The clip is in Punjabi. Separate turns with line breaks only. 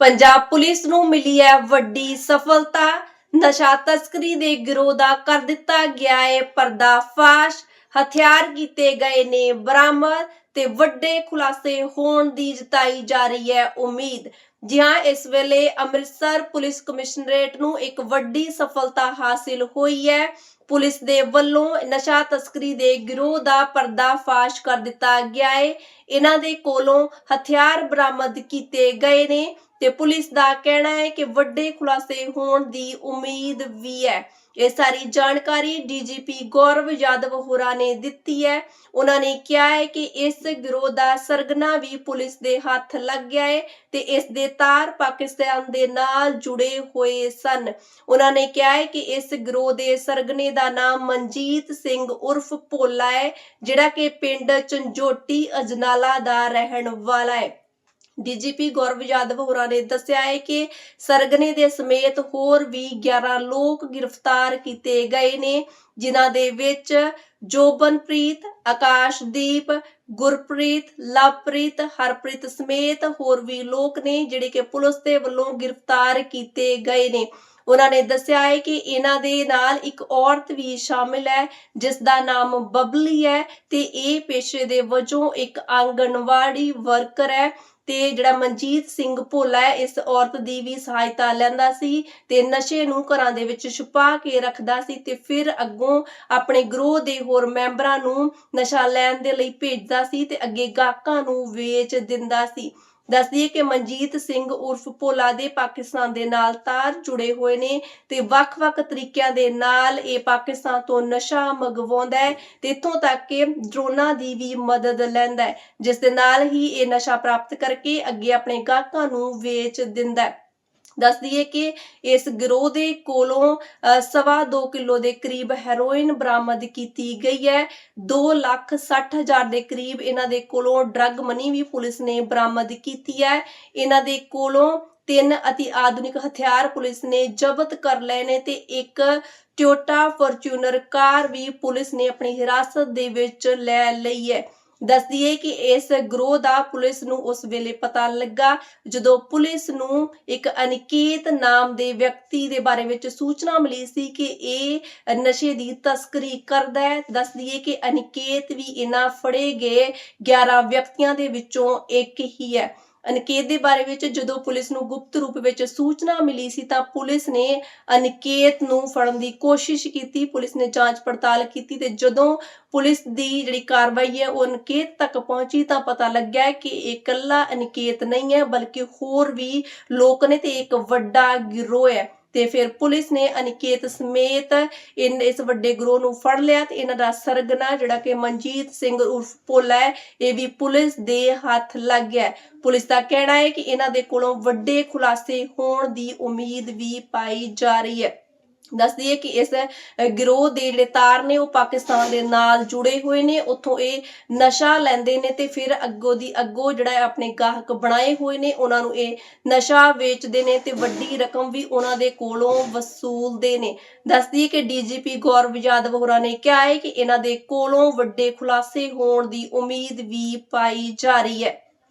ਪੰਜਾਬ ਪੁਲਿਸ ਨੂੰ ਮਿਲੀ ਹੈ ਵੱਡੀ ਸਫਲਤਾ। ਨਸ਼ਾ ਤਸਕਰੀ ਦੇ ਗਿਰੋਹ ਦਾ ਕਰ ਦਿੱਤਾ ਗਿਆ ਹੈ ਪਰਦਾਫਾਸ਼। ਹਥਿਆਰ ਕੀਤੇ ਗਏ ਨੇ ਬਰਾਮਦ ਤੇ ਵੱਡੇ ਖੁਲਾਸੇ ਹੋਣ ਦੀ ਜਤਾਈ ਜਾ ਰਹੀ ਹੈ ਉਮੀਦ। ਜੀ ਹਾਂ, ਇਸ ਵੇਲੇ ਅੰਮ੍ਰਿਤਸਰ ਪੁਲਿਸ ਕਮਿਸ਼ਨਰੇਟ ਨੂੰ ਇੱਕ ਵੱਡੀ ਸਫਲਤਾ ਹਾਸਿਲ ਹੋਈ ਹੈ। ਪੁਲਿਸ ਦੇ ਵੱਲੋਂ ਨਸ਼ਾ ਤਸਕਰੀ ਦੇ ਗਿਰੋਹ ਦਾ ਪਰਦਾਫਾਸ਼ ਕਰ ਦਿੱਤਾ ਗਿਆ ਹੈ। ਇਹਨਾਂ ਦੇ ਕੋਲੋਂ ਹਥਿਆਰ ਬਰਾਮਦ ਕੀਤੇ ਗਏ ਨੇ ਤੇ ਪੁਲਿਸ ਦਾ ਕਹਿਣਾ ਹੈ ਕਿ ਵੱਡੇ ਖੁਲਾਸੇ ਹੋਣ ਦੀ ਉਮੀਦ ਵੀ ਹੈ। ਇਹ ਸਾਰੀ ਜਾਣਕਾਰੀ ਡੀਜੀਪੀ ਗੌਰਵ ਯਾਦਵ ਹੋਰਾਂ ਨੇ ਦਿੱਤੀ ਹੈ। ਉਹਨਾਂ ਨੇ ਕਿਹਾ ਹੈ ਕਿ ਇਸ ਗਿਰੋਹ ਦਾ ਸਰਗਨਾ ਵੀ ਪੁਲਿਸ ਦੇ ਹੱਥ ਲੱਗ ਗਿਆ ਹੈ ਤੇ ਇਸ ਦੇ ਤਾਰ ਪਾਕਿਸਤਾਨ ਦੇ ਨਾਲ ਜੁੜੇ ਹੋਏ ਸਨ। ਉਹਨਾਂ ਨੇ ਕਿਹਾ ਹੈ ਕਿ ਇਸ ਗਿਰੋਹ ਦੇ ਸਰਗਨੇ ਦਾ ਨਾਮ ਮਨਜੀਤ ਸਿੰਘ ਉਰਫ ਭੋਲਾ ਹੈ, ਜਿਹੜਾ ਕਿ ਪਿੰਡ ਚੰਜੋਟੀ ਅਜਨਾਲਾ ਦਾ ਰਹਿਣ ਵਾਲਾ ਹੈ। ਡੀਜੀਪੀ ਗੌਰਵ ਯਾਦਵ ਹੋਰਾਂ ਨੇ ਦੱਸਿਆ ਹੈ ਕਿ ਸਰਗਨੇ ਦੇ ਸਮੇਤ ਹੋਰ ਵੀ 11 ਲੋਕ ਗ੍ਰਿਫਤਾਰ ਕੀਤੇ ਗਏ ਨੇ, ਜਿਨ੍ਹਾਂ ਦੇ ਵਿੱਚ ਜੋਬਨਪ੍ਰੀਤ ਆਕਾਸ਼ਦੀਪ ਗੁਰਪ੍ਰੀਤ, ਲਵਪ੍ਰੀਤ, ਹਰਪ੍ਰੀਤ ਸਮੇਤ ਹੋਰ ਵੀ ਲੋਕ ਨੇ ਜਿਹੜੇ ਕਿ ਪੁਲਿਸ ਦੇ ਵੱਲੋਂ ਗ੍ਰਿਫਤਾਰ ਕੀਤੇ ਗਏ ਨੇ। ਉਹਨਾਂ ਨੇ ਦੱਸਿਆ ਹੈ ਕਿ ਇਹਨਾਂ ਦੇ ਨਾਲ ਇੱਕ ਔਰਤ ਵੀ ਸ਼ਾਮਿਲ ਹੈ, ਜਿਸ ਦਾ ਨਾਮ ਬਬਲੀ ਹੈ ਤੇ ਇਹ ਪੇਸ਼ੇ ਦੇ ਵਜੋਂ ਇੱਕ ਆਂਗਣਵਾੜੀ ਵਰਕਰ ਹੈ। ਤੇ ਜਿਹੜਾ ਮਨਜੀਤ ਸਿੰਘ ਭੋਲਾ ਹੈ, ਇਸ ਔਰਤ ਦੀ ਵੀ ਸਹਾਇਤਾ ਲੈਂਦਾ ਸੀ ਤੇ ਨਸ਼ੇ ਨੂੰ ਘਰਾਂ ਦੇ ਵਿੱਚ ਛੁਪਾ ਕੇ ਰੱਖਦਾ ਸੀ ਤੇ ਫਿਰ ਅੱਗੋਂ ਆਪਣੇ ਗਰੋਹ ਦੇ ਹੋਰ ਮੈਂਬਰਾਂ ਨੂੰ ਨਸ਼ਾ ਲੈਣ ਦੇ ਲਈ ਭੇਜਦਾ ਸੀ ਤੇ ਅੱਗੇ ਗਾਹਕਾਂ ਨੂੰ ਵੇਚ ਦਿੰਦਾ ਸੀ। ਦੱਸ ਕਿ ਮਨਜੀਤ ਸਿੰਘ ਉਰਫ ਭੋਲਾ ਦੇ ਪਾਕਿਸਤਾਨ ਦੇ ਨਾਲ ਤਾਰ ਜੁੜੇ ਹੋਏ ਨੇ ਤੇ ਵੱਖ-ਵੱਖ ਤਰੀਕਿਆਂ ਦੇ ਨਾਲ ਇਹ ਪਾਕਿਸਤਾਨ ਤੋਂ ਨਸ਼ਾ ਮੰਗਵਾਉਂਦਾ ਹੈ ਤੇ ਇੱਥੋਂ ਤੱਕ ਕਿ ਡਰੋਨਾਂ ਦੀ ਵੀ ਮਦਦ ਲੈਂਦਾ ਹੈ, ਜਿਸ ਦੇ ਨਾਲ ਹੀ ਇਹ ਨਸ਼ਾ ਪ੍ਰਾਪਤ ਕਰਕੇ ਅੱਗੇ ਆਪਣੇ ਗਾਹਕਾਂ ਨੂੰ ਵੇਚ ਦਿੰਦਾ ਹੈ। ਦੱਸ ਦਈਏ ਕਿ ਇਸ ਗਿਰੋਹ ਦੇ ਕੋਲੋਂ ਸਵਾ 2 ਕਿਲੋ ਦੇ ਕਰੀਬ ਹੈਰੋਇਨ ਬਰਾਮਦ ਕੀਤੀ ਗਈ ਹੈ। 2 ਲੱਖ 60 ਹਜ਼ਾਰ ਦੇ ਕਰੀਬ ਇਹਨਾਂ ਦੇ ਕੋਲੋਂ ਡਰੱਗ ਮਨੀ ਵੀ ਪੁਲਿਸ ਨੇ ਬਰਾਮਦ ਕੀਤੀ ਹੈ। ਇਹਨਾਂ ਦੇ ਕੋਲੋਂ ਤਿੰਨ ਅਤੀ ਆਧੁਨਿਕ ਹਥਿਆਰ ਪੁਲਿਸ ਨੇ ਜ਼ਬਤ ਕਰ ਲਏ ਨੇ ਤੇ ਇੱਕ ਟੋਯੋਟਾ ਫੋਰਚੂਨਰ ਕਾਰ ਵੀ ਪੁਲਿਸ ਨੇ ਆਪਣੀ ਹਿਰਾਸਤ ਦੇ ਵਿੱਚ ਲੈ ਲਈ ਹੈ। ਦੱਸ ਦਈਏ ਕਿ ਇਸ ਗਰੋਹ ਦਾ ਪੁਲਿਸ ਨੂੰ ਉਸ ਵੇਲੇ ਪਤਾ ਲੱਗਾ ਜਦੋਂ ਪੁਲਿਸ ਨੂੰ ਇੱਕ ਅਨਿਕੇਤ ਨਾਮ ਦੇ ਵਿਅਕਤੀ ਦੇ ਬਾਰੇ ਵਿੱਚ ਸੂਚਨਾ ਮਿਲੀ ਸੀ ਕਿ ਇਹ ਨਸ਼ੇ ਦੀ ਤਸਕਰੀ ਕਰਦਾ ਹੈ। ਦੱਸ ਦਈਏ ਕਿ ਅਨਿਕੇਤ ਵੀ ਇਹਨਾਂ ਫੜੇ ਗਏ 11 ਵਿਅਕਤੀਆਂ ਦੇ ਵਿੱਚੋਂ ਇੱਕ ਹੀ ਹੈ। ਅਨਕੇਤ ਦੇ ਬਾਰੇ ਵਿੱਚ ਜਦੋਂ ਪੁਲਿਸ ਨੂੰ ਗੁਪਤ ਰੂਪ ਵਿੱਚ ਸੂਚਨਾ ਮਿਲੀ ਸੀ ਤਾਂ ਪੁਲਿਸ ਨੇ ਅਨਕੇਤ ਨੂੰ ਫੜਨ ਦੀ ਕੋਸ਼ਿਸ਼ ਕੀਤੀ। ਪੁਲਿਸ ਨੇ ਜਾਂਚ ਪੜਤਾਲ ਕੀਤੀ ਤੇ ਜਦੋਂ ਪੁਲਿਸ ਦੀ ਜਿਹੜੀ ਕਾਰਵਾਈ ਹੈ ਉਹ ਅਨਕੇਤ ਤੱਕ ਪਹੁੰਚੀ ਤਾਂ ਪਤਾ ਲੱਗਿਆ ਕਿ ਇਹ ਇਕੱਲਾ ਅਨਕੇਤ ਨਹੀਂ ਹੈ, ਬਲਕਿ ਹੋਰ ਵੀ ਲੋਕ ਨੇ ਤੇ ਇੱਕ ਵੱਡਾ ਗਿਰੋਹ ਹੈ। ਤੇ ਫਿਰ ਪੁਲਿਸ ਨੇ ਅਨਿਕੇਤ ਸਮੇਤ ਇਨ ਇਸ ਵੱਡੇ ਗਰੋਹ ਨੂੰ ਫੜ ਲਿਆ ਤੇ ਇਹਨਾਂ ਦਾ ਸਰਗਨਾ ਜਿਹੜਾ ਕਿ ਮਨਜੀਤ ਸਿੰਘ ਉਰਫ ਭੋਲਾ ਹੈ, ਇਹ ਵੀ ਪੁਲਿਸ ਦੇ ਹੱਥ ਲੱਗ ਗਿਆ। ਪੁਲਿਸ ਦਾ ਕਹਿਣਾ ਹੈ ਕਿ ਇਹਨਾਂ ਦੇ ਕੋਲੋਂ ਵੱਡੇ ਖੁਲਾਸੇ ਹੋਣ ਦੀ ਉਮੀਦ ਵੀ ਪਾਈ ਜਾ ਰਹੀ ਹੈ। ਦੱਸ ਦਈਏ ਕਿ ਇਸ ਗਿਰੋਹ ਦੇ ਜਿਹੜੇ ਤਾਰ ਨੇ ਉਹ ਪਾਕਿਸਤਾਨ ਦੇ ਨਾਲ ਜੁੜੇ ਹੋਏ ਨੇ, ਉੱਥੋਂ ਇਹ ਨਸ਼ਾ ਲੈਂਦੇ ਨੇ ਤੇ ਫਿਰ ਅੱਗੋਂ ਦੀ ਅੱਗੋਂ ਜਿਹੜਾ ਆਪਣੇ ਗਾਹਕ ਬਣਾਏ ਹੋਏ ਨੇ, ਉਹਨਾਂ ਨੂੰ ਇਹ ਨਸ਼ਾ ਵੇਚਦੇ ਨੇ ਤੇ ਵੱਡੀ ਰਕਮ ਵੀ ਉਹਨਾਂ ਦੇ ਕੋਲੋਂ ਵਸੂਲਦੇ ਨੇ। ਦੱਸ ਦਈਏ ਕਿ ਡੀਜੀਪੀ ਗੌਰਵ ਯਾਦਵ ਹੋਰਾਂ ਨੇ ਕਿਹਾ ਹੈ ਕਿ ਇਹਨਾਂ ਦੇ ਕੋਲੋਂ ਵੱਡੇ ਖੁਲਾਸੇ ਹੋਣ ਦੀ ਉਮੀਦ ਵੀ ਪਾਈ ਜਾ ਰਹੀ ਹੈ।